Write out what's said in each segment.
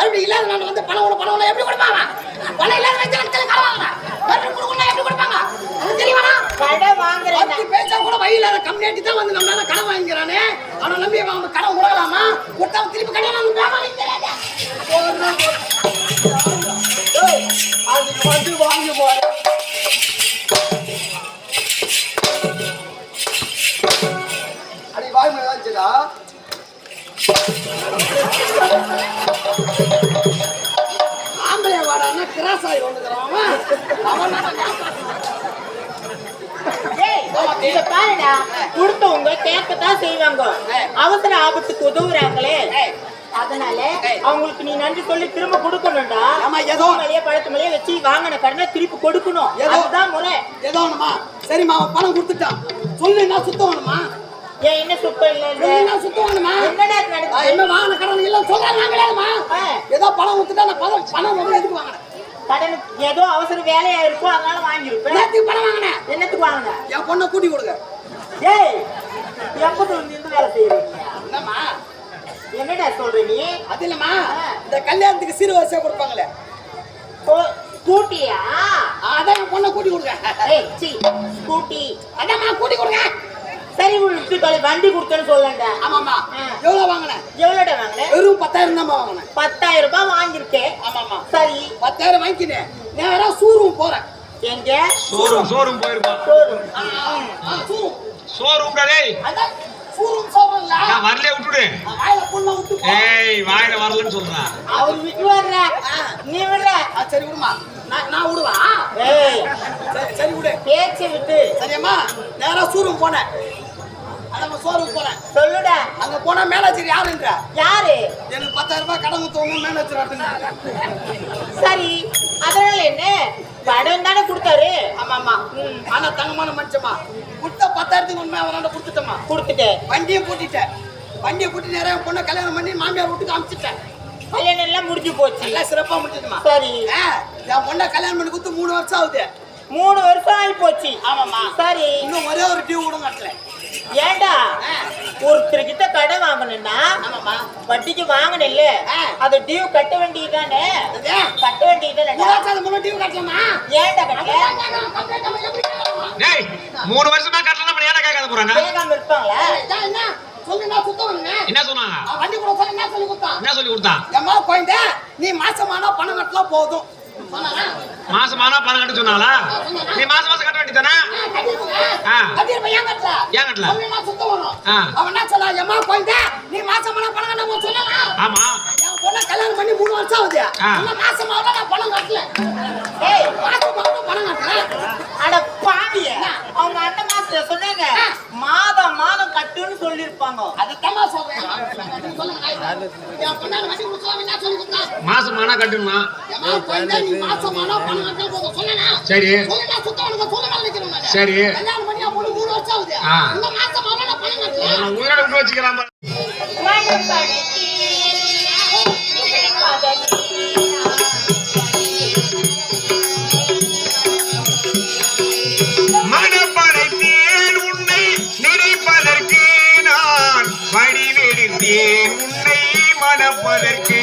மறுபடியும் இல்லாத நான் வந்து பணம் கூட பணம் இல்லை எப்படி கொடுப்பாங்க? பணம் இல்லாத வச்சு லட்சம் கடன் வாங்குறேன் மறுபடியும் கொடுக்கணும் எப்படி கொடுப்பாங்க? அது தெரியுமா? கடன் வாங்குறேன். பேச்சா கூட வழி இல்லாத கம்யூனிட்டி தான் வந்து நம்மளால கடன் வாங்கிக்கிறானே. அவனை நம்பி அவன் கடன் கொடுக்கலாமா கொடுத்தா திருப்பி தெரியாது ஏய், அதுக்கு வந்து வாங்கி போறேன். அடி வாய் மேல வச்சுடா ஆகி வந்துக்கிறான். அவன் அவன் ஏய், இத பாருடா. கொடுத்தவங்க கேட்கத்தான் செய்வாங்க. அவசர ஆபத்துக்கு உதவுறாங்களே. அதனால அவங்களுக்கு நீ நன்றி சொல்லி திரும்ப கொடுக்கணும்டா. ஆமா, ஏதோ. மலையே பழத்து மலையே வச்சு வாங்கின கடனை திருப்பி கொடுக்கணும். அதுதான் முறை. ஏதோ ஒண்ணுமா? சரிம்மா அவன் பணம் கொடுத்துட்டான். சொல்லு என்ன சுத்தம் வேணுமா? ஏன் என்ன சுத்தம் இல்ல என்ன சுத்தம் வேணுமா? என்னடா என்ன வாங்கின கடன் இல்ல சொல்றாங்க. ஏதோ பணம் கொடுத்துட்டா அந்த பணம் பணம் எதுக்கு வாங்கினேன் கடனுக்கு ஏதோ அவசர வேலையா இருக்கும் அதனால வாங்கியிருப்பேன். நேற்றுக்கு பணம் வாங்கினேன் என்னத்துக்கு வாங்கின? என் பொண்ணை கூட்டி கொடுங்க. ஏய் வந்து இந்த வேலை செய்யறீங்க? என்னம்மா? என்னடா சொல்ற நீ? அது இல்லம்மா. இந்த கல்யாணத்துக்கு சீர் வரிசையா கொடுப்பாங்களே. ஸ்கூட்டியா? அதான் என் பொண்ணை கூட்டி கொடுங்க. ஏய் ஸ்கூட்டி. அதாம்மா கூட்டி கொடுங்க. சரி விட்டு தொலை வண்டி கொடுத்தேன்னு சொல்லண்டா ஆமாம்மா. ஆ. எவ்வளவு வாங்கினேன்? எவ்வளோட வாங்கின வெறும் பத்தாயிரம் தான் வாங்கினேன். பத்தாயிரம் ரூபாய் வாங்கியிருக்கேன். ஆமாம்மா. சரி. பத்தாயிரம் வாங்கிக்கினேன் நேரா சூரும் போறேன். எங்க? ஷோரூம் ஷோரூம் போயிருப்பா showroom. ஆ, ஆ, சூரும் ஷோரூம் டேய். அதான் சூரும் சொல்றேன்ல. நான் வரல விட்டுடு. வாயில புண்ணை விட்டு. ஏய் வாயில வரலன்னு சொல்றேன் அவர் விட்டு வர்ற. நீ விடுற. ஆ, சரி விடுமா. நான் நான் விடுவா. ஏய். சரி பேச்சை விட்டு. சரியம்மா? நேரா சூரும் போனேன். அதான் சோறும் போனேன். சொல்லுடா. அங்க போனா மேனேஜர் யாருன்ற? யாரு? எனக்கு பத்தாயிரம் ரூபாய் கடன் கொடுத்தவங்க மேனேஜர் சரி அதனால என்ன? படம் தானே கொடுத்தாரு. ஆமாம்மா. ஆனா தங்கமான மனுஷமா கொடுத்த பத்தாயிரத்துக்கு உண்மை அவராண்ட கொடுத்துட்டோமா கொடுத்துட்டேன் வண்டியை பூட்டிட்டேன் வண்டியை பூட்டி நிறைய பொண்ணை கல்யாணம் பண்ணி மாமியார் வீட்டுக்கு அனுப்பிச்சிட்டேன் கல்யாணம் எல்லாம் முடிஞ்சு போச்சு. நல்லா சிறப்பா முடிஞ்சதுமா சரி. என் பொண்ணை கல்யாணம் பண்ணி கொடுத்து மூணு வருஷம் ஆகுது. மூணு வருஷம் ஆகி போச்சு. ஆமாம்மா. சரி. இன்னும் ஒரே ஒரு டியூ கூட கட்டல. ஏண்டா. ஒருத்தர்கிட்ட கடன் வாங்கணும்னா வட்டிக்கு வாங்கணும்ல ஆ. அது டியூ கட்ட வேண்டியதுதானே? அது கட்ட மூணு டியூ கட்டலாமா ஏன்டா கட்டல டேய் மூணு வருஷமா கட்டலாம் நம்ம ஏன்டா கேட்காத போறாங்க? கேட்காம இருப்பாங்களா? என்ன? சொன்னாங்க? வண்டி கூட சொல்ல என்ன சொல்லி கொடுத்தான் என்ன சொல்லி கொடுத்தான் எம்மா குழந்தை நீ மாசமானா பணம் கட்டலாம் போதும்? மாசமானா பணம் கட்ட சொன்னாங்களா நீ மாசம் மாசம் கட்ட வேண்டியதானே ஏன் கட்டல? ஏன் கட்டல? அவன் என்ன சொன்னான்? எம்மா குழந்தை, நீ மாசமானா பணம் கட்ட சொன்னானா? ஆமா என் பொண்ணை கல்யாணம் பண்ணி மூணு வருஷம் ஆகுது. ஆ. இன்னும் மாசமாவல நான் பணம் கட்டல. ஏய் மாசமாவல பணம் கட்டல. ஆ. இன்னும் மாசமாவல நான் பணம் கட்டல. நான் உயிரோட விட்டு வச்சுக்கலாம் வடிவெடுத்தேன் உன்னை மணப்பதற்கு.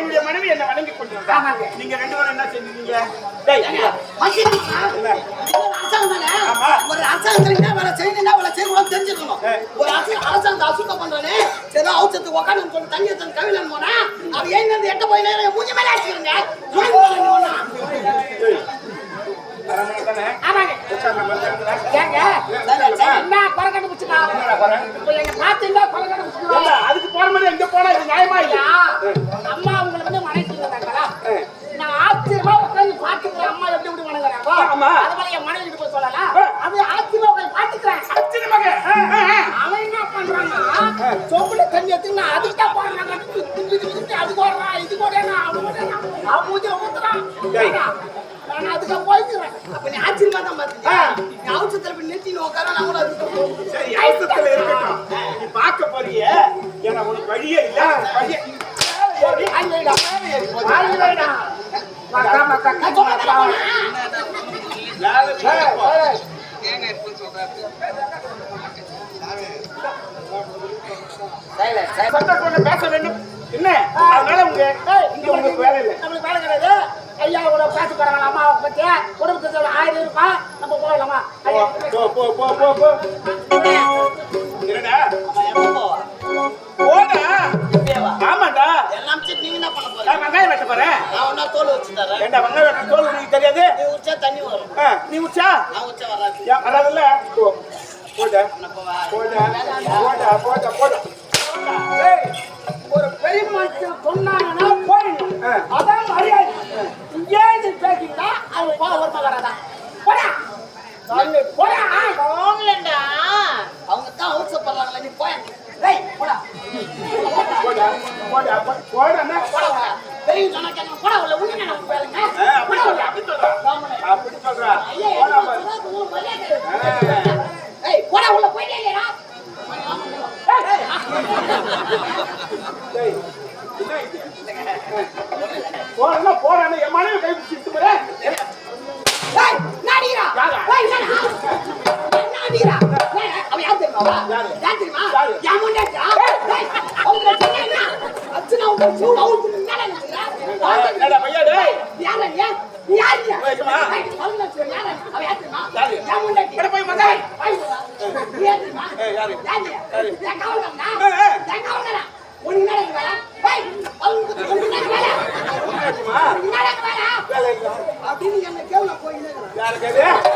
என்னுடைய மனைவி என்ன வணங்கி ஆமாங்க. நீங்க ரெண்டு பேரும் என்ன செஞ்சீங்க? ஒரு அரசாங்கம் தானே? ஆமா. ஒரு அரசாங்கத்துல என்ன வேலை செய்யணும், என்ன வேலை செய்யக்கூடாதுன்னு தெரிஞ்சுக்கணும். ஒரு அரசு- அரசாங்கத்தை அசுத்தம் பண்றானே, சரி, அவுச்சத்துக்கு உக்காந்துன்னு சொல்லி தண்ணி போனா, அவன் ஏன் எட்ட போய் நேரா என் மூஞ்சி மேல தானே? ஆமாங்க. என்ன குறை கண்டுபிடிச்சுக்கா என்னடா அது போல என் மனைவி போய் சொல்லலாம். அது ஆச்சரியமா உட்கார்ந்து பாத்துக்கிறேன் ஆச்சரியமாக. அவன் என்ன பண்றான்னா சொம்புல தண்ணி எடுத்து நான் அதுக்கு தான் போடுறாங்க அது போடுறான் இது போடுறான் அது போடுறான் அவன் மூஞ்சில ஊத்துறான். நான் அதுக்கு போய்க்கிறேன். அப்ப நீ ஆச்சரியமா தான் பாத்துக்கியா? நீ அவுச்சத்துல போய் உக்காரா, நான் கூட அதுக்கு. சரி அவசரத்துல இருக்கட்டும். நீ பார்க்க போறிய. ஏன்னா உனக்கு வழியே இல்ல. வழியே. மக்கா. சட்டத்தோட பேச வேண்டும் என்ன அதனால உங்க இங்க உங்களுக்கு வேலை இல்லை நம்மளுக்கு வேலை கிடையாது ஐயா கூட பேச போறாங்க அம்மாவை பத்தி குடும்பத்துல ஆயிரம் இருப்பா நம்ம போகலாமா ஐயா, போ போ போ போ போ என்னடா போடா ஆமாடா எல்லாம் சரி, நீங்க என்ன பண்ண போறீங்க? வெட்ட போறேன் ஒண்ணா தோல் வச்சு தரேன். ஏண்டா வெங்காயம் வெட்ட தோல் உனக்கு தெரியாது? நீ உரிச்சா தண்ணி வரும். நீ உச்சா? நான் உரிச்சா வராது. ஏன் வராதுல்ல? போ போடா? போடா போடா போடா போடா. ஏய், ஒரு பெரிய மனுஷன் சொன்னாங்கன்னா போயிடணும். அதான் மரியாதை. இங்கே இது பேசிட்டா அவன் போக வருமா வராதா? போடா. போடா. போங்கலண்டா அவங்க தான் அவசரப்படுறாங்களே, நீ போய். போடா. போடா போடா போ- போடா, போறேன்னா போறானே என் மனைவி கை பிடிச்சிட்டு போறேன் அடிக்கிறா? ஏய், அவன் யார் தெரியுமாவா? யாரு? தெரியுமா? யாரு? என் முன்னாடியா? ஏய், அவங்கள சொன்னா என்ன? அர்ச்சனா உங்க சூடு அவுத்து. என்னடா பையா டேய் யாரா நீ? நீ யாரு நீ? போய்க்குமா? ஏய், சொல்லுங்க, சொல்லுங்க, யாரு? அவன் யார் தெரியுமா? யாரு? என் முன்னாடி. அட, போய். நீ யார்? ஏய், வேலை? ஏய், அவனுக்கு என்ன வேலை? வேலை? வேலை இல்ல. என்ன அது?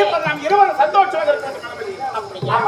இப்ப நாம் இருவரும் சந்தோஷமாக கணபதி. அப்படியா